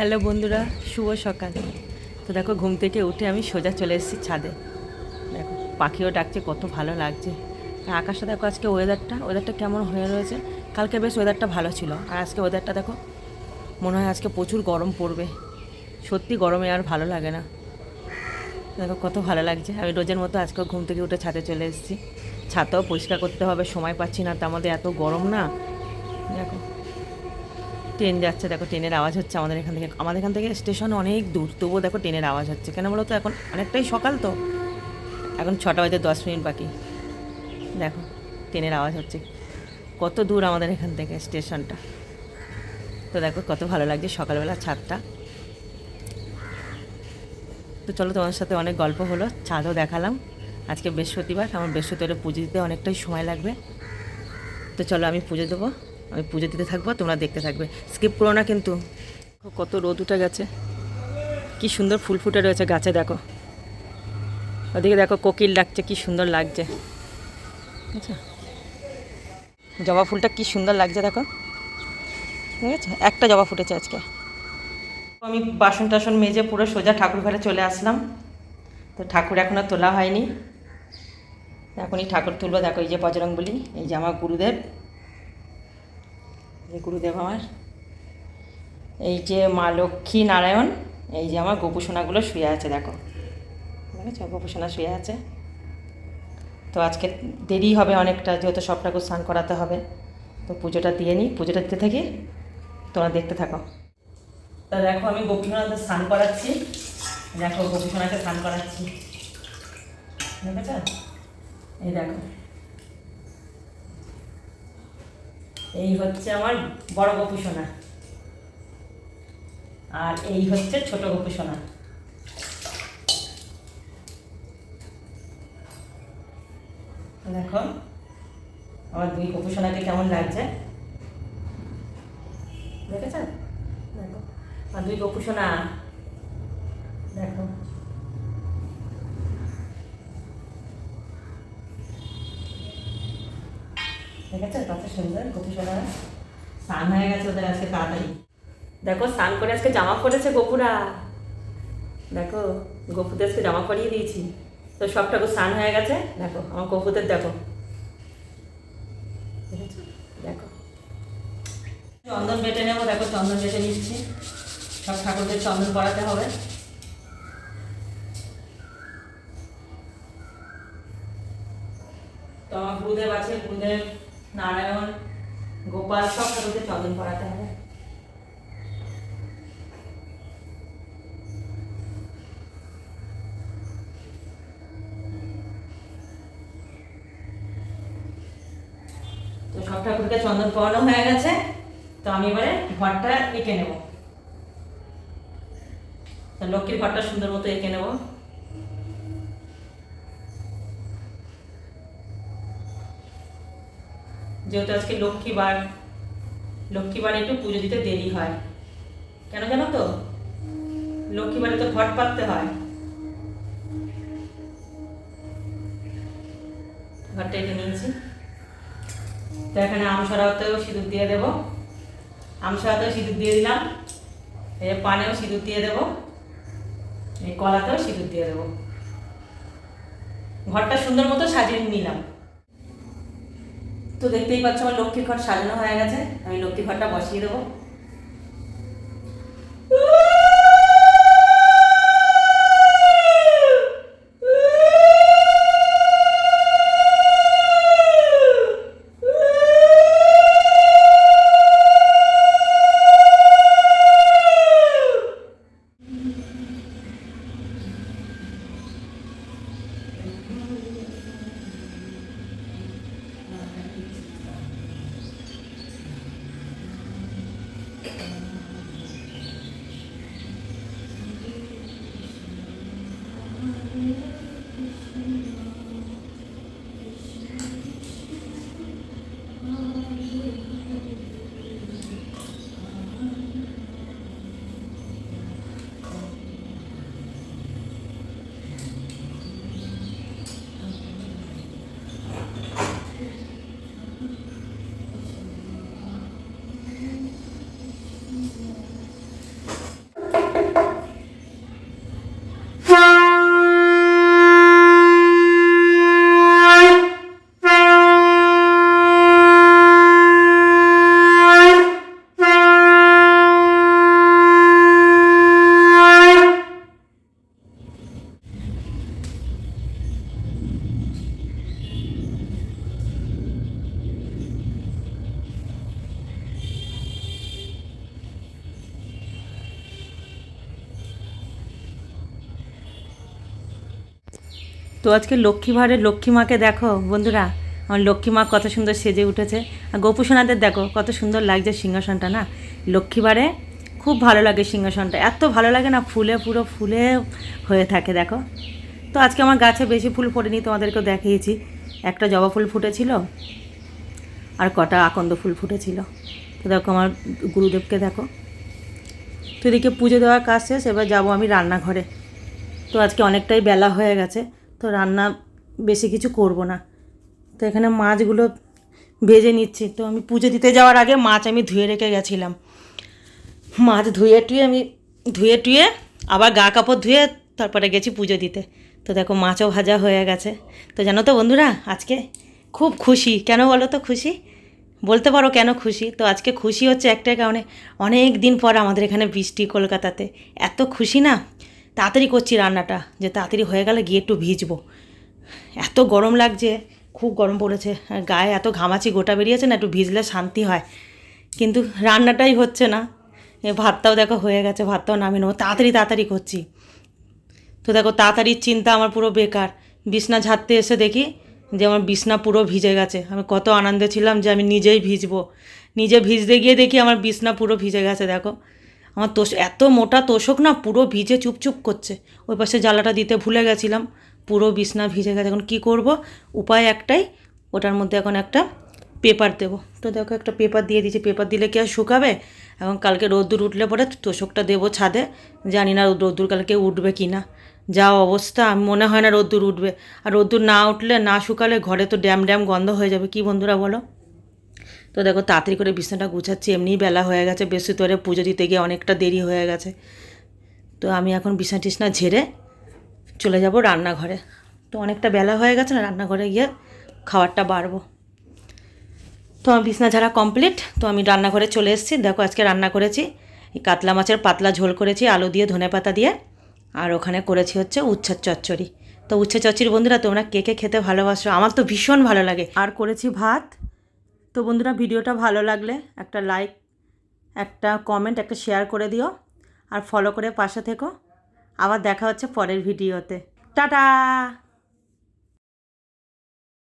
Hello বন্ধুরা, শুভ সকাল। তো দেখো, ঘুম থেকে উঠে আমি সোজা চলে এসেছি ছাদে। দেখো, পাখিও ডাকছে, কত ভালো লাগছে। আর আকাশটা দেখো, আজকে ওয়েদারটা ওয়েদারটা কেমন হয়ে রয়েছে? কালকে বেশ ওয়েদারটা ভালো ছিল। আর আজকে ওয়েদারটা দেখো, মনে হয় আজকে প্রচুর গরম পড়বে। সত্যি গরমে আর ভালো লাগে না। দেখো, কত ভালো লাগছে। আমি রোজের মতো আজকেও ঘুম থেকে উঠে ছাদে চলে এসেছি। ছাদটাও পরিষ্কার করতে হবে, সময় পাচ্ছি না। তার মধ্যে এত গরম না। দেখো ট্রেন যাচ্ছে, দেখো ট্রেনের আওয়াজ হচ্ছে আমাদের এখান থেকে। আমাদের এখান থেকে স্টেশন অনেক দূর, তবুও দেখো ট্রেনের আওয়াজ হচ্ছে। কেন বলো তো, এখন অনেকটাই সকাল তো। এখন ছটা বাজে দশ মিনিট বাকি। দেখো, ট্রেনের আওয়াজ হচ্ছে। কত দূর আমাদের এখান থেকে স্টেশনটা। তো দেখো কত ভালো লাগছে সকালবেলা ছাদটা। তো চলো তোমার সাথে অনেক গল্প হলো, ছাদও দেখালাম। আজকে বৃহস্পতিবার, আমার বৃহস্পতিবারে পুজো দিতে অনেকটাই সময় লাগবে। তো চলো আমি পুজো দেবো। আমি পুজো দিতে থাকব, তোমরা দেখতে থাকবে। স্কিপ করো না কিন্তু। কত রোদ উঠে গেছে। কি সুন্দর ফুল ফুটে রয়েছে গাছে, দেখো। ওদিকে দেখো কোকিল লাগছে কি সুন্দর লাগছে। আচ্ছা। জবা ফুলটা কি সুন্দর লাগছে, দেখো। ঠিক আছে? একটা জবা ফুটেছে আজকে। আমি বাসন টাসন মেজে পুরো সোজা ঠাকুর ঘরে চলে আসলাম। তো ঠাকুর এখনও তোলা হয়নি। এখনই ঠাকুর তুলবো, দেখো এই যে বজরং বলি এই যে আমার গুরুদেব। যে গুরুদেব আমার। এই যে মা লক্ষ্মী নারায়ণ, এই যে আমার গোপুসোনাগুলো শুয়ে আছে, দেখো। দেখেছ গোপুসোনা শুয়ে আছে। তো আজকে দেরি হবে অনেকটা, যেহেতু সব ঠাকুর স্নান করাতে হবে। তো পুজোটা দিয়ে নিই। পুজোটা দিতে থাকি, তোমরা দেখতে থাকো। তা দেখো, আমি গোপুসোনাতে স্নান করাচ্ছি। দেখো গোপুসোনাকে স্নান করাচ্ছি। দেখেছ? এই দেখো। এই হচ্ছে আমার বড় গপু সোনা। আর এই হচ্ছে ছোট গপু সোনা। দেখো, আমার দুই গপু সোনাকে কেমন লাগছে? দেখেছেন? দেখো, আর দুই গপু সোনা দেখো দেখেছ কত সুন্দর স্নান হয়ে গেছে ওদের আজকে তাড়াতাড়ি। দেখো, স্নান করে আজকে জামা পরেছে গপুরা। দেখো, গপুদের আজকে জামা পরিয়ে দিয়েছি। তো সব ঠাকুর স্নান হয়ে গেছে। দেখো, আমার গপুদের দেখো? দেখো। চন্দন বেটে নেব, দেখো, চন্দন বেটে নিচ্ছি। সব ঠাকুরদের চন্দন পড়াতে হবে। তো আমার গুরুদেব আছে, গুরুদেব নারায়ণ, গোপাল, সব ঠাকুরদের চন্দন পড়াতে হবে। তো সব ঠাকুরকে চন্দন পড়ানো হয়ে গেছে। তো আমি এবারে ঘরটা এঁকে নেব। লক্ষ্মীর ঘরটা সুন্দর মতো এঁকে নেব। যেহেতু আজকে লক্ষ্মীবার, লক্ষ্মীবারে একটু পুজো দিতে দেরি হয়। কেন জানো তো? লক্ষ্মীবারে তো ঘট পাততে হয়। ঘরটা এঁকে নিয়েছি। তো এখানে আমসরাতেও সিঁদুর দিয়ে দেবো। আমসরাতেও সিঁদুর দিয়ে দিলাম। এই পানেও সিঁদুর দিয়ে দেবো। এই কলাতেও সিঁদুর দিয়ে দেবো। ঘরটা সুন্দর মতো সাজিয়ে নিলাম। তো দেখতেই পাচ্ছ আমার লক্ষ্মীর ঘর সাজানো হয়ে গেছে। আমি লক্ষ্মী ঘরটা বসিয়ে দেবো। তো আজকে লক্ষ্মী ভাঁড়ের লক্ষ্মী মাকে দেখো, বন্ধুরা। আমার লক্ষ্মী মা কত সুন্দর সেজে উঠেছে। আর গোপুসোনাদের দেখো, কত সুন্দর লাগছে সিংহাসনটা, না? লক্ষ্মী ভাঁড়ে খুব ভালো লাগে সিংহাসনটা। এত ভালো লাগে না, ফুলে পুরো ফুলে হয়ে থাকে, দেখো। তো আজকে আমার গাছে বেশি ফুল ফোটেনি, তোমাদেরকেও দেখিয়েছি। একটা জবা ফুল ফুটেছিল, আর কটা আকন্দ ফুল ফুটেছিল। তো দেখো আমার গুরুদেবকে দেখো। তো এদিকে পুজো দেওয়ার কাজ শেষ, এবার যাব আমি রান্নাঘরে। তো আজকে অনেকটাই বেলা হয়ে গেছে। তো রান্না বেশি কিছু করব না। তো এখানে মাছগুলো ভেজে নিচ্ছি। তো আমি পুজো দিতে যাওয়ার আগে মাছ আমি ধুয়ে রেখে গেছিলাম। মাছ ধুয়ে টুয়ে আমি ধুয়ে টুয়ে আবার গা কাপড় ধুয়ে তারপরে গেছি পুজো দিতে। তো দেখো মাছও ভাজা হয়ে গেছে। তো জানো তো বন্ধুরা, আজকে খুব খুশি। কেন বলো তো খুশি? বলতে পারো কেন খুশি? তো আজকে খুশি হচ্ছে একটাই কারণে অনেক দিন পর আমাদের এখানে বৃষ্টি কলকাতাতে। এত খুশি না? তাড়াতাড়ি করছি রান্নাটা, যে তাড়াতাড়ি হয়ে গেলে গিয়ে একটু ভিজবো। এত গরম লাগছে, খুব গরম পড়েছে গায়ে এত ঘামাচি গোটা বেরিয়েছে না, একটু ভিজলে শান্তি হয়। কিন্তু রান্নাটাই হচ্ছে না। ভাতটাও দেখো হয়ে গেছে, ভাতটাও নামিয়ে নেব। তাড়াতাড়ি তাড়াতাড়ি করছি। তো দেখো তাড়াতাড়ির চিন্তা আমার পুরো বেকার। বিছনা ঝাড়তে এসে দেখি যে আমার বিছনা পুরো ভিজে গেছে। আমি কত আনন্দে ছিলাম যে আমি নিজেই ভিজবো। নিজে ভিজতে গিয়ে দেখি আমার বিছনা পুরো ভিজে গেছে, দেখো। আমার তোষ এত মোটা তোষক না, পুরো ভিজে চুপচুপ করছে। ওই পাশে জ্বালাটা দিতে ভুলে গেছিলাম, পুরো বিছনা ভিজে গেছে। এখন কী করব? উপায় একটাই, ওটার মধ্যে এখন একটা পেপার দেবো। তো দেখো, একটা পেপার দিয়ে দিয়েছি। পেপার দিলে কি আর শুকাবে? এখন কালকে রোদ্দুর উঠলে পরে তোষকটা দেবো ছাদে। জানি না রোদ্দুর কালকে উঠবে কি না। যা অবস্থা মনে হয় না রোদ্দুর উঠবে। আর রোদ্দুর না উঠলে, না শুকালে ঘরে তো ড্যাম ড্যাম গন্ধ হয়ে যাবে। কি বন্ধুরা বলো? তো দেখো তাড়াতাড়ি করে বিছানাটা গুছাচ্ছি, এমনিই বেলা হয়ে গেছে বেশি তোরে পুজো দিতে গিয়ে অনেকটা দেরি হয়ে গেছে। তো আমি এখন বিছানা টিছনা ঝেড়ে চলে যাব রান্নাঘরে। তো অনেকটা বেলা হয়ে গেছে না, রান্নাঘরে গিয়ে খাবারটা বাড়বো। তো আমার বিছনা ঝাড়া কমপ্লিট, তো আমি রান্নাঘরে চলে এসেছি। দেখো আজকে রান্না করেছি, এই কাতলা মাছের পাতলা ঝোল করেছি, আলু দিয়ে ধনে পাতা দিয়ে, আর ওখানে করেছি হচ্ছে উচ্ছের চচ্চড়ি। তো উচ্ছে চচ্চড়ি বন্ধুরা, তোমরা কে কে খেতে ভালোবাসো? আমার তো ভীষণ ভালো লাগে। আর করেছি ভাত তো বন্ধুরা, ভিডিওটা ভালো লাগলে একটা লাইক একটা কমেন্ট একটা শেয়ার করে দিও আর ফলো করে পাশে থেকো। আবার দেখা হচ্ছে পরের ভিডিওতে। টাটা!